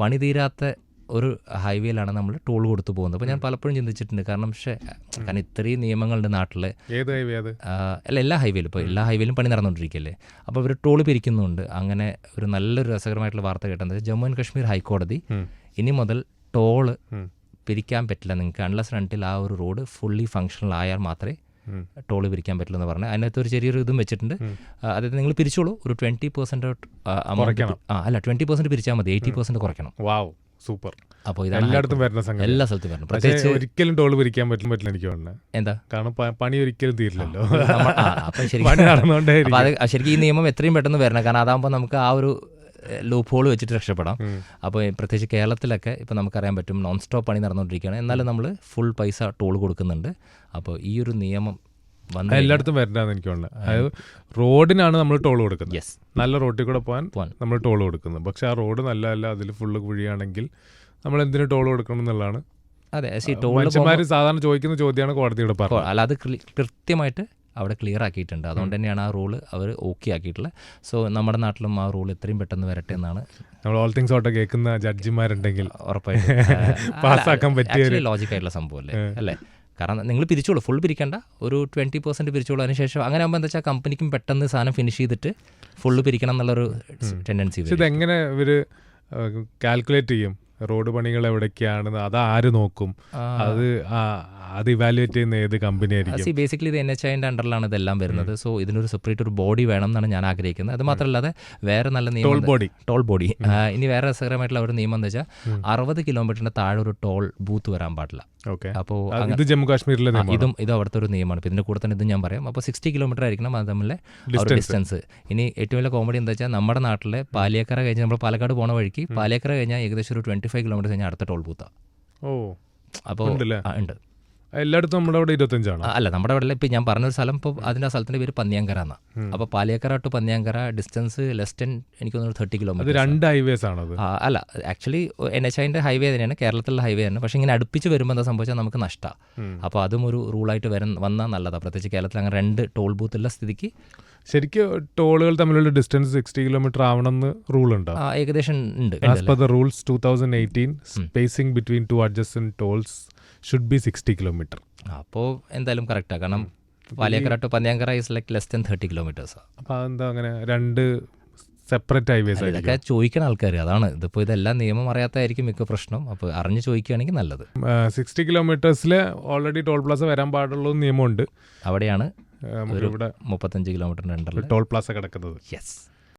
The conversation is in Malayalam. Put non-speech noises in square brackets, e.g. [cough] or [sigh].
പണി തീരാത്ത ഒരു ഹൈവേയിലാണ് നമ്മൾ ടോൾ കൊടുത്തു പോകുന്നത്. അപ്പോൾ ഞാൻ പലപ്പോഴും ചിന്തിച്ചിട്ടുണ്ട്. കാരണം പക്ഷേ കാരണം ഇത്രയും നിയമങ്ങളുണ്ട് നാട്ടിൽ ഏത് ഹൈവേ അത്? അല്ല എല്ലാ ഹൈവേയിലും. ഇപ്പോൾ എല്ലാ ഹൈവേയിലും പണി നടന്നുകൊണ്ടിരിക്കുകയല്ലേ. അപ്പോൾ അവർ ടോൾ പിരിക്കുന്നുണ്ട്. അങ്ങനെ ഒരു നല്ലൊരു രസകരമായിട്ടുള്ള വാർത്ത കേട്ടത് ജമ്മു ആൻഡ് കാശ്മീർ ഹൈക്കോടതി ഇനി മുതൽ ടോൾ പിരിക്കാൻ പറ്റില്ല നിങ്ങൾക്ക്. അൺലസ് റണ്ടിൽ ആ ഒരു റോഡ് ഫുള്ളി ഫങ്ഷണൽ ആയാൽ മാത്രമേ ടോൾ പിരിക്കാൻ പറ്റില്ലെന്ന് എന്ന് പറഞ്ഞാൽ അതിനകത്ത് ഒരു ചെറിയൊരു ഇതും വെച്ചിട്ടുണ്ട്. അതായത് നിങ്ങൾ പിരിച്ചോളൂ. ഒരു ട്വന്റി പെർസെന്റ് കുറയ്ക്കണം. ആ അല്ല ട്വന്റി പെർസെന്റ് പിരിച്ചാൽ മതി. എയ്റ്റി പെർസെന്റ് കുറയ്ക്കണം. Wow super. അപ്പോൾ എല്ലായിടത്തും വരുന്ന സംഗതി. എല്ലാ സ്ഥലത്തും വരണം. പ്രത്യേകിച്ച് ഒരിക്കലും ടോൾ പിരിക്കാൻ പറ്റില്ല പറ്റില്ല എനിക്ക് തോന്നുന്നത്. എന്താ? കാരണം പണി ഒരിക്കലും തീരില്ലല്ലോ. അപ്പം [laughs] ശരിക്കും അത് ശരിക്കും ഈ നിയമം എത്രയും പെട്ടെന്ന് വരണം. കാരണം അതാകുമ്പോൾ നമുക്ക് ആ ഒരു ലൂപ്പ് ഹോൾ വെച്ചിട്ട് രക്ഷപ്പെടാം. അപ്പോൾ പ്രത്യേകിച്ച് കേരളത്തിലൊക്കെ ഇപ്പോൾ നമുക്കറിയാൻ പറ്റും നോൺ സ്റ്റോപ്പ് പണി നടന്നുകൊണ്ടിരിക്കുകയാണ്. എന്നാലും നമ്മൾ ഫുൾ പൈസ ടോൾ കൊടുക്കുന്നുണ്ട്. അപ്പോൾ ഈ ഒരു നിയമം എല്ലായിടത്തും വരണ്ടാന്ന് എനിക്ക് തോന്നുന്നത് അതായത് റോഡിനാണ് നമ്മൾ ടോൾ കൊടുക്കുന്നത്. നല്ല റോഡിൽ കൂടെ പോകാൻ. നമ്മൾ ടോൾ കൊടുക്കുന്നത്. പക്ഷെ ആ റോഡ് നല്ല അല്ല അതിൽ ഫുള്ള് കുഴിയാണെങ്കിൽ നമ്മൾ എന്തിനു ടോൾ കൊടുക്കണം എന്നുള്ളതാണ്. അതെ മനുഷ്യന്മാർ സാധാരണ ചോദിക്കുന്ന ചോദ്യമാണ് കോടതിയുടെ പറഞ്ഞത്. അല്ല അത് കൃത്യമായിട്ട് അവിടെ ക്ലിയർ ആക്കിയിട്ടുണ്ട്. അതുകൊണ്ട് തന്നെയാണ് ആ റൂൾ അവർ ഓക്കെ ആക്കിയിട്ടുള്ളത്. സോ നമ്മുടെ നാട്ടിലും ആ റൂൾ എത്രയും പെട്ടെന്ന് വരട്ടെ എന്നാണ് നമ്മൾ ഓൾ തിങ്സ് ഓട്ടോ കേൾക്കുന്ന ജഡ്ജിമാരുണ്ടെങ്കിൽ ഉറപ്പായിട്ടും. [laughs] പാസ്സാക്കാൻ പറ്റിയ ലോജിക്കായിട്ടുള്ള ലോജിക് ആയിട്ടുള്ള സംഭവം അല്ലേ അല്ലേ? കാരണം നിങ്ങൾ പിരിച്ചോളൂ. ഫുൾ പിരിക്കേണ്ട. ഒരു ട്വന്റി പെർസെന്റ് പിരിച്ചോളൂ. അതിനുശേഷം അങ്ങനെ ആകുമ്പോൾ എന്താ വെച്ചാൽ കമ്പനിക്കും പെട്ടെന്ന് സാധനം ഫിനിഷ് ചെയ്തിട്ട് ഫുള്ള് പിരിക്കണം എന്നുള്ളൊരു ടെൻഡൻസി ഇതെങ്ങനെ ഇവർ കാൽക്കുലേറ്റ് ചെയ്യും? റോഡ് പണികൾ എവിടേക്കാണെന്ന് അത് ആര് നോക്കും? അത് അത് ഇവാലുവേറ്റ് ചെയ്യുന്ന ഏത് കമ്പനി ആയിരിക്കും? സി ബേസിക്കലി ഇത് എൻ എച്ച് ഐന്റെ അണ്ടറിലാണ് ഇതെല്ലാം വരുന്നത്. സോ ഇതിനൊരു സെപ്പറേറ്റ് ഒരു ബോഡി വേണം എന്നാണ് ഞാൻ ആഗ്രഹിക്കുന്നത്. അത് മാത്രമല്ലാതെ വേറെ നല്ല നിയമം ടോൾ ബോഡി ടോൾ ബോഡി ഇനി വേറെ രസകരമായിട്ടുള്ള ഒരു നിയമം എന്ന് വെച്ചാൽ അറുപത് കിലോമീറ്ററിന്റെ താഴെ ഒരു ടോൾ ബൂത്ത് വരാൻ പാടില്ല. ഓക്കെ അപ്പോൾ ഇത് ജമ്മു കാശ്മീരിലെ ഇതും ഇത് അവിടുത്തെ ഒരു നിയമമാണ്. ഇതിന്റെ കൂടെ തന്നെ ഇതും ഞാൻ പറയാം. അപ്പോൾ സിക്സ്റ്റി കിലോമീറ്റർ ആയിരിക്കണം അത് തമ്മിലെ ഡിസ്റ്റൻസ് ഇനി ഏറ്റവും വലിയ കോമഡി എന്താ വെച്ചാൽ നമ്മുടെ നാട്ടിലെ പാലിയേക്കര കഴിഞ്ഞ് നമ്മൾ പാലക്കാട് പോണ വഴിക്ക് പാലിയേക്കര കഴിഞ്ഞാൽ ഏകദേശം ഒരു ട്വന്റി ഫൈവ് കിലോമീറ്റർ കഴിഞ്ഞാൽ അടുത്ത ടോൾ ബൂത്താണ് ഓ. അപ്പോൾ ഉണ്ട്. എല്ലായിടത്തും നമ്മുടെ അവിടെ ഇരുപത്തഞ്ചാണ്? അല്ല നമ്മുടെ അവിടെ ഇപ്പം ഞാൻ പറഞ്ഞൊരു സ്ഥലം ഇപ്പോൾ അതിന്റെ സ്ഥലത്തിന്റെ പേര് പന്നിയങ്കര എന്നാണ് അപ്പോൾ Paliyekkara to Panniyankara distance less ten എനിക്ക് തോന്നുന്നു തേർട്ടി കിലോമീറ്റർ രണ്ട് ഹൈവേസ് ആണത്. ആ, അല്ല ആക്ച്വലി എൻ എച്ച് ഐന്റെ ഹൈവേ തന്നെയാണ് കേരളത്തിലുള്ള ഹൈവേ തന്നെ. പക്ഷേ ഇങ്ങനെ അടുപ്പിച്ച് വരുമ്പോൾ എന്താ സംഭവിച്ചാൽ നമുക്ക് നഷ്ടമാണ് അപ്പോൾ അതും ഒരു റൂളായിട്ട് വരാൻ വന്നാൽ നല്ലതാണ് പ്രത്യേകിച്ച് കേരളത്തിൽ അങ്ങനെ രണ്ട് ടോൾ ബൂത്തുള്ള സ്ഥിതിക്ക് ശരിക്കും ടോളുകൾ തമ്മിലുള്ള ഡിസ്റ്റൻസ് സിക്സ്റ്റി കിലോമീറ്റർ ആവണമെന്ന് റൂൾ ഉണ്ട്? ഏകദേശം ഉണ്ട്. As per the rules two thousand eighteen spacing between two adjacent tolls should be sixty kilometre അപ്പോൾ എന്തായാലും കറക്റ്റാണ് കാരണം Paliyekkara to Panniyankara is like less than thirty kilometres അപ്പോൾ അതെന്താ അങ്ങനെ രണ്ട് സെപ്പറേറ്റ് ഹൈവേസ് ഇതൊക്കെ ചോദിക്കണ ആൾക്കാർ അതാണ്. ഇതിപ്പോൾ ഇതെല്ലാം നിയമം അറിയാത്തതായിരിക്കും മിക്ക പ്രശ്നം. അപ്പോൾ അറിഞ്ഞ് ചോദിക്കുകയാണെങ്കിൽ നല്ലത്. സിക്സ്റ്റി കിലോമീറ്റേഴ്സിൽ ഓൾറെഡി ടോൾ പ്ലാസ വരാൻ പാടുള്ള നിയമമുണ്ട്. അവിടെയാണ് ഇവിടെ മുപ്പത്തഞ്ച് കിലോമീറ്ററിന്റെ ടോൾ പ്ലാസ കിടക്കുന്നത്. യെസ്